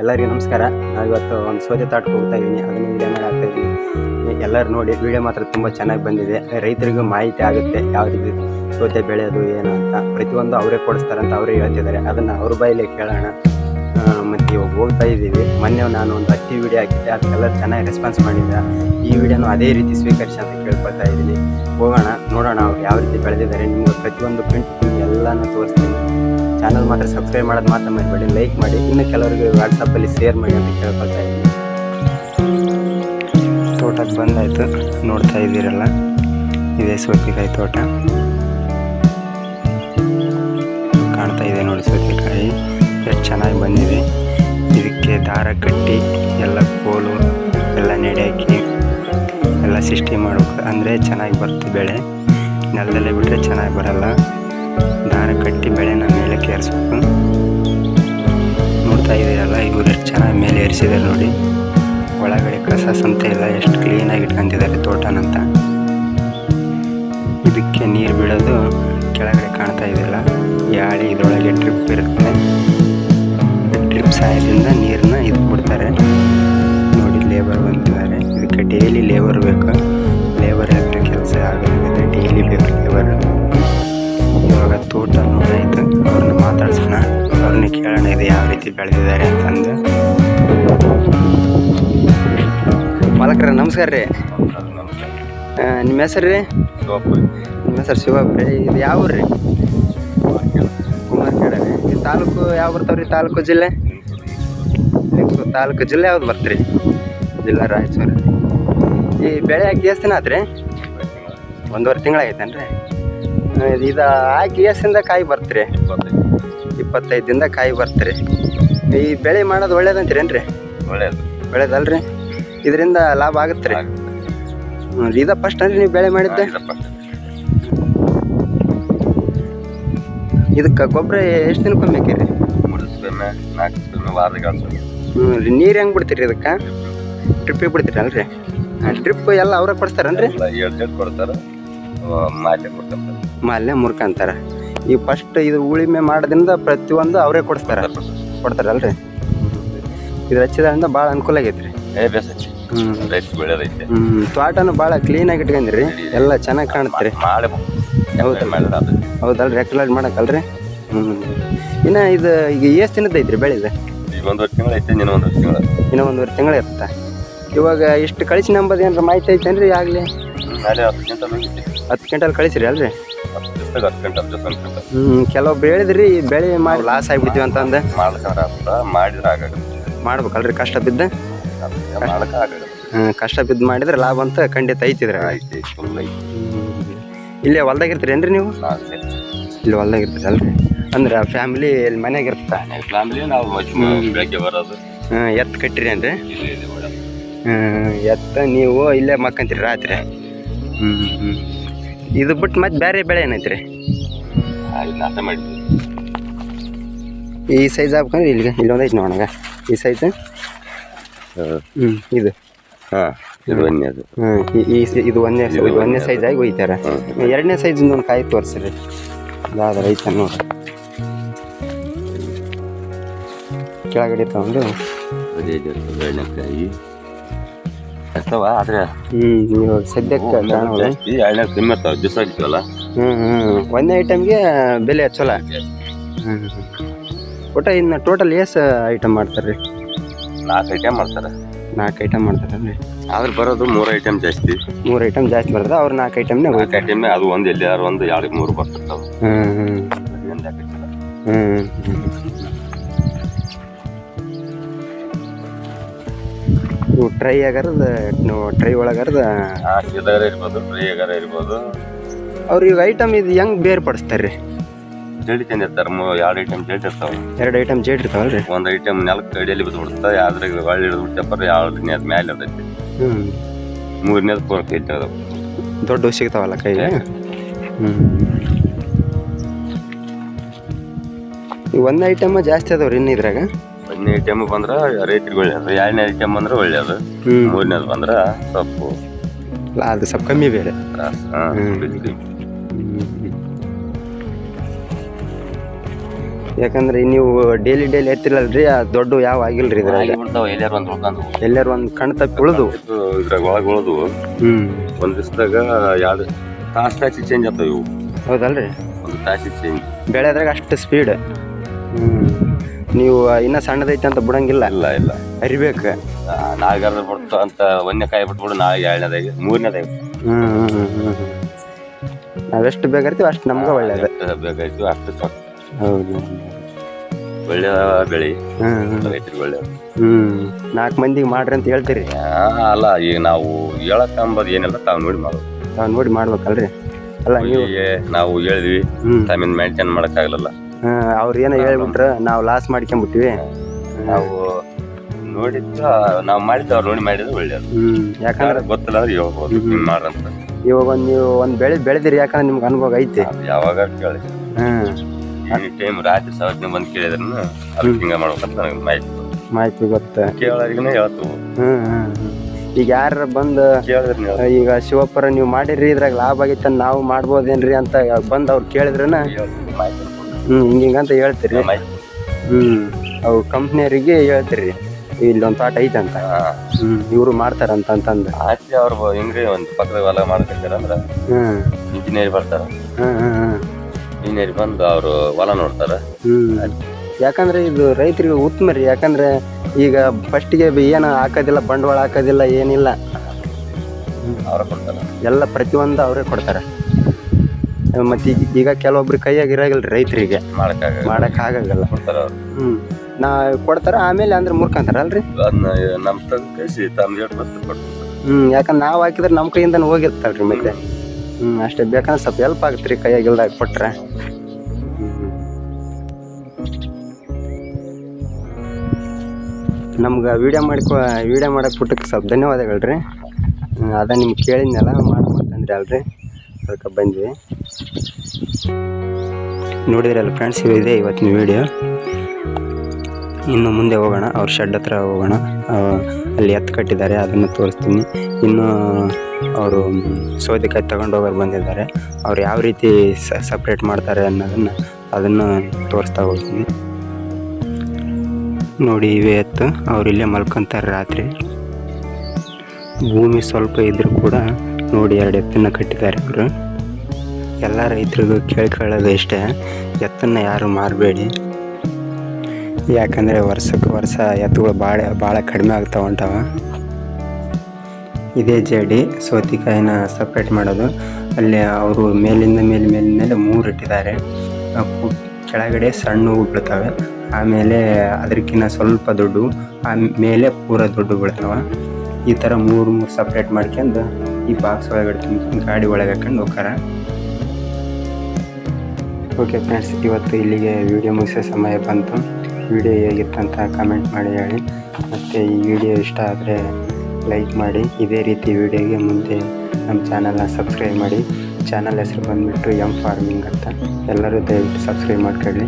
ಎಲ್ಲರಿಗೂ ನಮಸ್ಕಾರ. ನಾವು ಇವತ್ತು ಒಂದು ಸೌದೆ ತಾಟಕ್ಕೆ ಹೋಗ್ತಾ ಇದ್ದೀನಿ ಅದನ್ನು ವೀಡಿಯೋ ಮಾಡಿ ಹಾಕ್ತಾ ಇದ್ದೀನಿ ಎಲ್ಲರೂ ನೋಡಿ ವೀಡಿಯೋ ಮಾತ್ರ ತುಂಬ ಚೆನ್ನಾಗಿ ಬಂದಿದೆ. ರೈತರಿಗೂ ಮಾಹಿತಿ ಆಗುತ್ತೆ ಯಾವ ರೀತಿ ಸೌದೆ ಬೆಳೆಯೋದು, ಏನು ಅಂತ. ಪ್ರತಿಯೊಂದು ಅವರೇ ಅಂತ ಅವರೇ ಹೇಳ್ತಿದ್ದಾರೆ. ಅದನ್ನು ಅವ್ರ ಬಾಯಲ್ಲೇ ಕೇಳೋಣ. ಮತ್ತು ಇವಾಗ ಹೋಗ್ತಾ ಇದ್ದೀವಿ. ಮೊನ್ನೆ ನಾನು ಒಂದು ಹತ್ತಿ ವಿಡಿಯೋ ಹಾಕಿದ್ದೆ. ಅದಕ್ಕೆಲ್ಲ ಚೆನ್ನಾಗಿ ರೆಸ್ಪಾನ್ಸ್ ಮಾಡಿದ್ದೆ. ಈ ವಿಡಿಯೋನು ಅದೇ ರೀತಿ ಸ್ವೀಕರಿಸಿ ಅಂತ ಕೇಳ್ಕೊಳ್ತಾ ಇದ್ದೀನಿ. ಹೋಗೋಣ, ನೋಡೋಣ ಅವ್ರು ಯಾವ ರೀತಿ ಬೆಳೆದಿದ್ದಾರೆ. ನಿಮ್ಗೆ ಪ್ರತಿಯೊಂದು ಪ್ರಿಂಟ್ ಎಲ್ಲನೂ ತೋರಿಸ್ತೀನಿ. ಚಾನಲ್ ಮಾತ್ರ ಸಬ್ಸ್ಕ್ರೈಬ್ ಮಾಡೋದು ಮಾತ್ರ ಮಾಡಬೇಡಿ ಲೈಕ್ ಮಾಡಿ. ಇನ್ನು ಕೆಲವರಿಗೆ ವಾಟ್ಸಪ್ಪಲ್ಲಿ ಶೇರ್ ಮಾಡಿ ಅಂತ ಕೇಳ್ಕೊಳ್ತಾ ಇದ್ದೀನಿ. ತೋಟಕ್ಕೆ ಬಂದಾಯಿತು. ನೋಡ್ತಾ ಇದ್ದೀರಲ್ಲ? ಇದೇ ಸೌತೆಕಾಯಿ ತೋಟ. ಕಾಣ್ತಾ ಇದೆ ನೋಡಿ ಸೌತೆಕಾಯಿ ಎಷ್ಟು ಚೆನ್ನಾಗಿ ಬಂದಿದೆ. ಇದಕ್ಕೆ ದಾರ ಕಟ್ಟಿ ಎಲ್ಲ ಕೋಲು ಎಲ್ಲ ನೆಡೆ ಹಾಕಿ ಎಲ್ಲ ಸಿಸ್ಟಮ್ ಮಾಡಬೇಕು. ಅಂದರೆ ಚೆನ್ನಾಗಿ ಬರುತ್ತೆ ಬೆಳೆ. ನೆಲದಲ್ಲೇ ಬಿಟ್ಟರೆ ಚೆನ್ನಾಗಿ ಬರಲ್ಲ. ದಾರ ಕಟ್ಟಿ ಬೆಳೆನ ಮೇಲೆ ಕೇರಿಸ್ಬೇಕು. ನೋಡ್ತಾ ಇದ್ದೀರಲ್ಲ ಇವರು ಎಷ್ಟು ಚೆನ್ನಾಗಿ ಮೇಲೆ ಏರಿಸಿದ್ದಾರೆ ನೋಡಿ. ಒಳಗಡೆ ಕಸ ಸಂತೆ ಎಲ್ಲ ಎಷ್ಟು ಕ್ಲೀನಾಗಿ ಇಟ್ಕೊಂಡಿದ್ದಾರೆ ತೋಟನಂತ ಇದಕ್ಕೆ ನೀರು ಬಿಡೋದು ಕೆಳಗಡೆ ಕಾಣ್ತಾ ಇದೆಯಲ್ಲ ಯಾಳಿ ಇದರೊಳಗೆ ಟ್ರಿಪ್ ಇರುತ್ತೆ. ಸಹಾಯದಿಂದ ನೀರನ್ನ ಇದು ಬಿಡ್ತಾರೆ ನೋಡಿ ಲೇಬರ್ ಬಂದಿದ್ದಾರೆ. ಇದಕ್ಕೆ ಡೈಲಿ ಲೇಬರ್ ಬೇಕು. ಲೇಬರ್ ಇಲ್ಲದ್ರೆ ಕೆಲಸ ಆಗೋದಿಲ್ಲ ಡೈಲಿ ಬೇಕು ಲೇಬರ್ ಇವಾಗ ತೋಟ ನೋಡಾಯ್ತು ಅವ್ರನ್ನ ಮಾತಾಡ್ಸೋಣ. ಅವ್ರನ್ನ ಕೇಳೋಣ ಇದು ಯಾವ ರೀತಿ ಬೆಳೆದಿದ್ದಾರೆ ಅಂತಂದು. ಮಾಲಕರ ನಮಸ್ಕಾರ ರೀ. ನಿಮ್ಮ ಹೆಸರು ರೀ? ನಿಮ್ಮ ಹೆಸರು ಶಿವಪ್ಪ ರೀ. ಇದು ಯಾವ ಊರು ರೀ? ಕುಮಾರ್ ರೀ. ಈ ತಾಲೂಕು ಯಾವ ಬರ್ತಾವ್ರಿ ತಾಲೂಕು ಜಿಲ್ಲೆ? ತಾಲೂಕು ಜಿಲ್ಲೆ ಯಾವ್ದು ಬರ್ತೀರಿ? ಜಿಲ್ಲಾ ರಾಯಚೂರು. ಈ ಬೆಳೆ ಹಾಕಿ ಎಷ್ಟು ದಿನ ಆತ್ರಿ? ಒಂದೂವರೆ ತಿಂಗಳಾಗೈತೇನು ರೀ ಇದು ಹಾಕಿ ಎಷ್ಟಿಂದ ಕಾಯಿ ಬರ್ತೀರಿ? ಇಪ್ಪತ್ತೈದು ದಿನದ ಕಾಯಿ ಬರ್ತೀರಿ. ಈ ಬೆಳೆ ಮಾಡೋದು ಒಳ್ಳೇದಂತೀರೇನು ರೀ ಒಳ್ಳೇದು ಒಳ್ಳೇದಲ್ರಿ. ಇದರಿಂದ ಲಾಭ ಆಗುತ್ತೆ ರೀ ಇದ ಫಸ್ಟ್ ಅಂದ್ರೆ ನೀವು ಬೆಳೆ ಮಾಡಿದ್ದೆ? ಇದಕ್ಕೆ ಗೊಬ್ಬರ ಎಷ್ಟು ದಿನಕ್ಕೊಮ್ಮೆ ಹಾಕಿರಿ? ಮೂರು ನಾಲ್ಕು ವಾರದಾಗ ಹ್ಞೂ ರೀ ನೀರು ಹೆಂಗೆ ಬಿಡ್ತೀರಿ ಇದಕ್ಕೆ? ಟ್ರಿಪ್ಪಿಗೆ ಬಿಡ್ತೀರಿ ಅಲ್ರಿ? ಟ್ರಿಪ್ ಎಲ್ಲ ಅವ್ರ ಜಡ್ ಕೊಡ್ತಾರೆ. ಮಾಲೆ ಮುರ್ಕಂತಾರ. ಈ ಫಸ್ಟ್ ಇದು ಉಳಿಮೆ ಮಾಡೋದ್ರಿಂದ ಪ್ರತಿಯೊಂದು ಅವರೇ ಕೊಡ್ತಾರ ಕೊಡ್ತಾರಲ್ರಿ? ಇದು ಹಚ್ಚಿದ್ರಿಂದ ಭಾಳ ಅನುಕೂಲ ಆಗೈತೆ ರೀ ಹ್ಞೂ ತೋಟನೂ ಭಾಳ ಕ್ಲೀನಾಗಿ ಇಟ್ಕೊಂಡಿರಿ. ಎಲ್ಲ ಚೆನ್ನಾಗಿ ಕಾಣುತ್ತೆ ರೀ. ಹೌದಲ್ರಿ ರೆಕ್ಯುಲರ್ ಮಾಡಕ್ಕಲ್ರಿ? ಹ್ಞೂ ಇನ್ನು ಇದು ಈಗ ಎಷ್ಟು ದಿನದ ಐತ್ರಿ ಬೆಳೆದು? ಈಗ ಒಂದು ತಿಂಗಳು ಐತೆ ಇನ್ನೂ ಒಂದೂವರೆ ತಿಂಗಳು. ಇನ್ನೂ ಒಂದೂವರೆ ತಿಂಗಳು ಇರುತ್ತೆ? ಇವಾಗ ಇಷ್ಟು ಕಳಿಸಿ ನಂಬದು ಏನಾರ ಮಾಹಿತಿ ಐತೇನ್ರಿ ಆಗಲಿ? ಅದೇ ಹತ್ತು ಗಂಟೆ ಹೋಗಿದ್ದೆ ಹತ್ತು ಕ್ವಿಂಟಲ್ ಕಳಿಸಿರಿ ಅಲ್ರಿ? ಹತ್ತು ದಿವಸದಾಗ ಹತ್ತು ಗಂಟೆ ಹತ್ತು ದಿವಸ ಅನ್ಕೊಂಡೆ ಹ್ಞೂ ಕೆಲವೊಬ್ರು ಹೇಳಿದ್ರಿ ಬೆಳೆ ಮಾಡಿ ಲಾಸ್ ಆಗ್ಬಿಡ್ತೀವಿ ಅಂತಂದು ಮಾಡ್ಲಿಕ್ಕೆ ಆಗ್ತದ ಮಾಡಿದ್ರೆ ಆಗಾಗುತ್ತೆ ಮಾಡ್ಬೇಕಲ್ರಿ ಕಷ್ಟ ಬಿದ್ದು? ಮಾಡಕ್ಕೆ ಆಗಾಗುತ್ತೆ ಹ್ಞೂ ಕಷ್ಟ ಬಿದ್ದು ಮಾಡಿದ್ರೆ ಲಾಭ ಅಂತ ಖಂಡಿತ ಐತಿದ್ರೆ. ಐತೆ ಫುಲ್ ಐತೆ. ಇಲ್ಲೇ ಹೊಲ್ದಾಗ ಇರ್ತೀರೇನ್ರಿ ನೀವು? ನಾಲ್ಕು ಇಲ್ಲಿ. ಹೊಲ್ದಾಗ ಇರ್ತೀರಿ ಅಲ್ರಿ ಅಂದ್ರೆ ಫ್ಯಾಮಿಲಿ ಇಲ್ಲಿ ಎತ್ತ ಇರ್ತಾ ಫ್ಯಾಮಿಲಿ ನಾವು ಮಜ್ಜಿಗೆ ಬೆಳಗ್ಗೆ ಬರೋದು. ಹ್ಞೂ ಎತ್ತು ಕಟ್ಟಿರಿ ಅಂದ್ರೆ? ಎತ್ತ ನೀವು ಇಲ್ಲೇ ಮಕ್ಕಂತೀರಿ ರಾತ್ರಿ. ಹ್ಞೂ ಹ್ಞೂ ಇದು ಬಿಟ್ಟು ಮತ್ತೆ ಬೇರೆ ಬೆಳೆ ಏನೈತ್ರಿ? ಈ ಸೈಜ್ ಹಾಕ್ಬೇಕಂದ್ರೆ ಇಲ್ಲಿಗೆ ಇಲ್ಲೊಂದು ಐತೆ ನೋಡೋಣ ಈ ಸೈಜ್ ಹ್ಞೂ ಇದು. ಹಾಂ ಇದು ಬನ್ನಿ ಅದು ಹ್ಞೂ ಸ- ಇದು ಒಂದನೇ ಸೈಜ್ ಆಗಿ ಒಯ್ತಾರೆ. ಎರಡನೇ ಸೈಜಿಂದ ಒಂದು ಕಾಯಿ ತೋರಿಸ್ರಿ. ಅದಾದ್ರೆ ಐತೆ ನೋಡಿ. ಕೆಳಗಡೆ ತಗೊಂಡು ಅದೇ ಆದ್ರೆ ಹ್ಞೂ ಸದ್ಯಕ್ಕೆ ಕಾಣೋದು ಈ ಎಳ್ಳೆ ಕಮ್ಮಿ ಇರ್ತಾವ ದಿವಸ ಆಗಿತ್ತಲ್ಲ ಹ್ಞೂ ಹ್ಞೂ ಒಂದೇ ಐಟಮ್ಗೆ ಬೆಲೆ ಚಲೋ ಹ್ಞೂ ಒಟ್ಟು ಇನ್ನು ಟೋಟಲ್ ಎಷ್ಟು ಐಟಮ್ ಮಾಡ್ತಾರೆ? ರೀ ನಾಲ್ಕು ಐಟಮ್ ಮಾಡ್ತಾರೆ. ನಾಲ್ಕು ಐಟಮ್ ಮಾಡ್ತಾರಲ್ರಿ ಆದ್ರೆ ಬರೋದು ಮೂರು ಐಟಮ್ ಜಾಸ್ತಿ. ಮೂರು ಐಟಮ್ ಜಾಸ್ತಿ ಬರ್ತದೆ ಅವ್ರು ನಾಲ್ಕು ಐಟಮ್ನೇ ನಾಲ್ಕು ಐಟಮ್ ಅದು ಒಂದು ಎಲ್ಲಿ ಯಾರು ಒಂದು ಎರಡು ಮೂರು ಬರ್ತಿರ್ತಾವೆ ಹ್ಞೂ ಹ್ಞೂ ಹ್ಞೂ ಇವು ಟ್ರೈ ಆಗರದ ನೀವು ಟ್ರೈ ಒಳಗರದ ಟ್ರೈ ಇರ್ಬೋದು ಫ್ರೈಗಾರ ಇರ್ಬೋದು. ಅವ್ರು ಈಗ ಐಟಮ್ ಇದು ಹೆಂಗ್ ಬೇರ್ಪಡಿಸ್ತಾರೆ ರೀ ಇರ್ತಾರೆ? ತಂದಿರ್ತಾರೆ ಮೂ ಎರಡು ಐಟಮ್ ಜೇಡಿ ಇರ್ತಾವ. ಎರಡು ಐಟಮ್ ಜೇಡ್ ಇರ್ತಾವಲ್ರಿ? ಒಂದು ಐಟಮ್ ನೆಲಕ್ಕೆ ಅಡಿಯಲ್ಲಿ ಬಿದ್ದು ಬಿಡ್ತದೆ ಅದ್ರಾಗ ಒಳ್ಳೆ ಹಿಡಿದು ಬಿಡ್ತಪ್ಪ ಎರಡು ನೇದ ಮೇಲೆ ಇರ್ತೈತಿ. ಹ್ಞೂ ಮೂರನೇದು ಪೂರ್ತಿ ಐತೆ ಅದು ದೊಡ್ಡ ಸಿಗ್ತಾವಲ್ಲ ಕೈಗೆ ಹ್ಞೂ ಈ ಒಂದು ಐಟಮ್ ಜಾಸ್ತಿ ಅದಾವ್ರಿ ಇನ್ನು ಇದ್ರಾಗ? ಒಂದನೇ ಐಟಮ್ ಬಂದ್ರೆ ರೈತರಿಗೆ ಒಳ್ಳೇದು ಎರಡನೇ ಐಟಮ್ ಅಂದ್ರೆ ಒಳ್ಳೇದು. ಹ್ಞೂ ಮೂರನೇದು ಬಂದ್ರೆ ಸೊಪ್ಪು. ಅದು ಸ್ವಲ್ಪ ಕಮ್ಮಿ ಬೇರೆ. ಯಾಕಂದ್ರೆ ನೀವು ಡೈಲಿ ಡೈಲಿ ಎತ್ತಿರಲ್ರಿ ಆ ದೊಡ್ಡ ಯಾವ ಆಗಿಲ್ರಿ ಇದ್ರಾಗ ಎಲ್ಲಾರು ಒಂದು ಉಳ್ಕೊಂಡು ಎಲ್ಲಾರು ಒಂದ್ ಕಣ್ ತಪ್ಪಿ ಉಳಿದು. ಇದ್ರಾಗ ಒಳಗೆ ಉಳಿದು. ಒಂದ್ ದಿವಸದಾಗ ಎರಡು ತಾಸು ತಾಸಿ ಚೇಂಜ್ ಆಗ್ತಾವ ಇವು. ಹೌದಲ್ರಿ? ಒಂದು ತಾಸಿ ಚೇಂಜ್ ಬೆಳೆದ್ರಾಗ ಅಷ್ಟು ಸ್ಪೀಡ್ ನೀವು ಇನ್ನ ಸಣ್ಣದೈತೆ ಅಂತ ಬಿಡಂಗಿಲ್ಲ. ಇಲ್ಲ ಇಲ್ಲ. ಅರಿಬೇಕು. ನಾಲ್ಗಾರ ಬಿಡ್ತು ಅಂತ ಒಂದನೇ ಕಾಯಿ ಬಿಟ್ಬಿಡು ನಾಲ್ಕು ಎರಡನೇದಾಗಿ ಮೂರನೇದಾಗಿ ಹ್ಮ್ ಹ್ಮ್ ಹ್ಮ್ ಹ್ಮ್ ನಾವೆಷ್ಟು ಬೇಕಾಗ್ತೀವಿ ಅಷ್ಟು ನಮ್ಗೆ ಒಳ್ಳೇದು. ಬೇಕಾಯ್ತು ಅಷ್ಟು ಚೊಕ್ಕ. ಹೌದು. ಒಳ್ಳೆ ಬೆಳಿ. ಹ್ಮ್ ಹ್ಮ್. ರೈತರಿಗೆ ಒಳ್ಳೆ ಹ್ಮ್. ನಾಲ್ಕು ಮಂದಿಗೆ ಮಾಡ್ರಿ ಅಂತ ಹೇಳ್ತೀರಿ? ಅಲ್ಲ ಈಗ ನಾವು ಹೇಳಕ್ ಅಂಬದು ಏನಿಲ್ಲ ತಾವು ನೋಡಿ ಮಾಡೋದು ತಾವ್ ನೋಡಿ ಮಾಡ್ಬೇಕಲ್ರಿ? ಅಲ್ಲ ನೀವು ಈಗ ನಾವು ಹೇಳಿದ್ವಿ ಹ್ಮ್. ಟೈಮಿಂದ ಮೇಂಟೈನ್ ಅವ್ರು ಏನ ಹೇಳ್ಬಿಟ್ರ ನಾವು ಲಾಸ್ ಮಾಡ್ಕೊಂಬಿಟ್ಟಿವಿ. ನಾವು ನೋಡಿದ್ದು ನಾವು ಮಾಡಿದ್ದು ಅವ್ರು ನೋಡಿ ಮಾಡಿದ್ರೆ ಒಳ್ಳೇದು. ಯಾಕಂದ್ರೆ ಗೊತ್ತಿಲ್ಲ ಅಂದ್ರೆ ಹೇಳ್ಬೋದು ಹಿಂಗ್ ಮಾಡ್ರಂತ ಇವಾಗ ಒಂದ್ ನೀವು ಒಂದು ಬೆಳೆ ಬೆಳೆದಿರಿ ಯಾಕಂದ್ರೆ ನಿಮ್ಗೆ ಅನುಭವ ಐತಿ. ಯಾವಾಗ ಕೇಳಿ. ಹ್ಮ್ ಎನಿ ಟೈಮ್ ರಾತ್ರಿ ಸಾವತ್ನೆ ಬಂದು ಕೇಳಿದ್ರೂ ಅದಕ್ಕೆ ಹಿಂಗ ಮಾಡ್ಬೇಕಂತ ನನಗೆ ಮಾಹಿತಿ ಮಾಹಿತಿ ಗೊತ್ತ? ಕೇಳೋರಿಗನೇ ಹೇಳ್ತು. ಹ್ಮ್ ಹ್ಮ್ ಹ್ಮ್. ಈಗ ಯಾರ ಬಂದ್ ಈಗ ಶಿವಪ್ಪರ ನೀವು ಮಾಡಿರಿ ಇದ್ರಾಗ ಲಾಭ ಆಗೈತೆ ನಾವು ಮಾಡ್ಬೋದೇನ್ರಿ ಅಂತ ಬಂದ್ ಅವ್ರು ಕೇಳಿದ್ರನ ಹೇಳ್ತೀವಿ, ಹಿಂಗಿಂಗಂತ ಹೇಳ್ತೀರಿ. ಹ್ಞೂ ಹ್ಮ್ ಅವು ಕಂಪ್ನಿಯರಿಗೆ ಹೇಳ್ತೀರಿ. ಇಲ್ಲಿ ಒಂದು ತೋಟ ಐತೆ ಅಂತ ಇವರು ಹ್ಮ್ ಇವ್ರು ಮಾಡ್ತಾರಂತ ಅಂತಂದು. ಆಚೆ ಅವ್ರು ಹಿಂಗೆ ಒಂದು ಪಕ್ಕದ ಹೊಲ ಮಾಡ್ತಿರ್ತಾರೆ ಅಂದ್ರೆ ಹ್ಮ್. ಇಂಜಿನಿಯರ್ ಬರ್ತಾರೆ. ಹ್ಮ್ ಹ್ಮ್ ಇಂಜಿನಿಯರ್ ಬಂದು ಅವರು ಹೊಲ ನೋಡ್ತಾರೆ. ಹ್ಞೂ ಯಾಕಂದ್ರೆ ಇದು ರೈತರಿಗೆ ಉತ್ತಮ ರೀ. ಯಾಕಂದ್ರೆ ಈಗ ಫಸ್ಟಿಗೆ ಏನು ಹಾಕೋದಿಲ್ಲ ಬಂಡವಾಳ ಹಾಕೋದಿಲ್ಲ ಏನಿಲ್ಲ. ಅವರೇ ಕೊಡ್ತಾರೆ. ಎಲ್ಲ ಪ್ರತಿಯೊಂದು ಅವರೇ ಕೊಡ್ತಾರೆ. ಮತ್ತೆ ಈಗ ಈಗ ಕೆಲವೊಬ್ರು ಕೈಯಾಗ ಇರಾಗಿಲ್ಲ ರೈತರಿಗೆ. ಮಾಡಕ್ ಆಗಲ್ಲ. ಕೊಡ್ತಾರ ಅವ್ರು. ಹ್ಮ್. ನಾ ಕೊಡ್ತಾರ ಆಮೇಲೆ ಅಂದ್ರೆ ಮುರ್ಕಂತಾರಲ್ರಿ? ಅದನ್ನ ನಮ್ಮ ತಂದು ಕಳಿಸಿ ಕೊಡ್ತಾರೆ ಯಾಕಂದ್ರೆ ನಾವು ಹಾಕಿದ್ರೆ ನಮ್ಮ ಕೈಯಿಂದ ಹೋಗಿರ್ತಾರ್ರಿ ಮತ್ತೆ. ಹ್ಮ್. ಅಷ್ಟೇ ಬೇಕಂದ್ರೆ ಸ್ವಲ್ಪ ಹೆಲ್ಪ್ ಆಗುತ್ತೆ ರೀ ಕೈಯಾಗ ಇಲ್ದಾಗ ಕೊಟ್ರೆ. ನಮ್ಗೆ ವಿಡಿಯೋ ಮಾಡ್ಕೊ ವಿಡಿಯೋ ಮಾಡಕ್ಕೆ ಬಿಟ್ಟಕ್ಕೆ ಸ್ವಲ್ಪ ಧನ್ಯವಾದಗಳು ರೀ ಅದ ನಿಮ್ಗೆ ಕೇಳಿದ್ನಲ್ಲ ಮಾಡಂತಂದ್ರಿ ಅಲ್ರಿ. ಅದಕ್ಕೆ ಬಂದ್ವಿ. ನೋಡಿದ್ರಲ್ಲ ಫ್ರೆಂಡ್ಸ್ ಇದೆ ಇವತ್ತಿನ ವಿಡಿಯೋ ಇನ್ನು ಮುಂದೆ ಹೋಗೋಣ, ಅವ್ರ ಶೆಡ್ ಹತ್ರ ಹೋಗೋಣ. ಅಲ್ಲಿ ಎತ್ತು ಕಟ್ಟಿದ್ದಾರೆ, ಅದನ್ನು ತೋರಿಸ್ತೀನಿ. ಇನ್ನು ಅವರು ಸೌದೆಕಾಯಿ ತಗೊಂಡು ಹೋಗೋರು ಬಂದಿದ್ದಾರೆ. ಅವ್ರು ಯಾವ ರೀತಿ ಸಪ್ರೇಟ್ ಮಾಡ್ತಾರೆ ಅನ್ನೋದನ್ನು ಅದನ್ನು ತೋರಿಸ್ತಾ ಹೋಗ್ತೀನಿ. ನೋಡಿ, ಇವೆ ಎತ್ತು. ಅವ್ರು ಇಲ್ಲೇ ಮಲ್ಕೊತಾರೆ ರಾತ್ರಿ. ಭೂಮಿ ಸ್ವಲ್ಪ ಇದ್ರೂ ಕೂಡ ನೋಡಿ, ಎರಡು ಎತ್ತನ್ನು ಕಟ್ಟಿದ್ದಾರೆ ಅವರು ಎಲ್ಲ ರೈತರಿಗೂ ಕೇಳ್ಕೊಳ್ಳೋದು ಇಷ್ಟೇ. ಎತ್ತನ್ನು ಯಾರು ಮಾರಬೇಡಿ. ಯಾಕಂದರೆ ವರ್ಷಕ್ಕೆ ವರ್ಷ ಎತ್ತುಗಳು ಭಾಳ ಭಾಳ ಕಡಿಮೆ ಆಗ್ತಾ ಹೊಂಟವ ಇದೇ ಜಡಿ ಸೌತಿಕಾಯಿನ ಸಪ್ರೇಟ್ ಮಾಡೋದು. ಅಲ್ಲಿ ಅವರು ಮೇಲಿಂದ ಮೇಲೆ ಮೇಲಿನ ಮೇಲೆ ಮೂರು ಇಟ್ಟಿದ್ದಾರೆ. ಕೆಳಗಡೆ ಸಣ್ಣ ಹೂವು ಬೀಳ್ತವೆ. ಆಮೇಲೆ ಅದಕ್ಕಿಂತ ಸ್ವಲ್ಪ ದುಡ್ಡು ಆಮೇಲೆ ಪೂರ ದುಡ್ಡು ಬೀಳ್ತವೆ. ಈ ಥರ ಮೂರು ಮೂರು ಸಪ್ರೇಟ್ ಮಾಡ್ಕೊಂಡು ಈ ಬಾಕ್ಸ್ ಒಳಗಡೆ ತುಂಬ ಗಾಡಿ ಒಳಗೆ ಹಾಕೊಂಡು ಹೋಗ್ತಾರ. ಓಕೆ ಫ್ರೆಂಡ್ಸ್, ಇವತ್ತು ಇಲ್ಲಿಗೆ ವಿಡಿಯೋ ಮುಗಿಸೋ ಸಮಯ ಬಂತು. ವಿಡಿಯೋ ಹೇಗಿತ್ತು ಅಂತ ಕಮೆಂಟ್ ಮಾಡಿ ಹೇಳಿ. ಮತ್ತು ಈ ವಿಡಿಯೋ ಇಷ್ಟ ಆದರೆ ಲೈಕ್ ಮಾಡಿ. ಇದೇ ರೀತಿ ವಿಡಿಯೋಗೆ ಮುಂದೆ ನಮ್ಮ ಚಾನಲ್ನ ಸಬ್ಸ್ಕ್ರೈಬ್ ಮಾಡಿ. ಚಾನಲ್ ಹೆಸರು ಬಂದುಬಿಟ್ಟು ಎಂ ಫಾರ್ಮಿಂಗ್ ಅಂತ. ಎಲ್ಲರೂ ದಯವಿಟ್ಟು ಸಬ್ಸ್ಕ್ರೈಬ್ ಮಾಡ್ಕೊಳ್ಳಿ.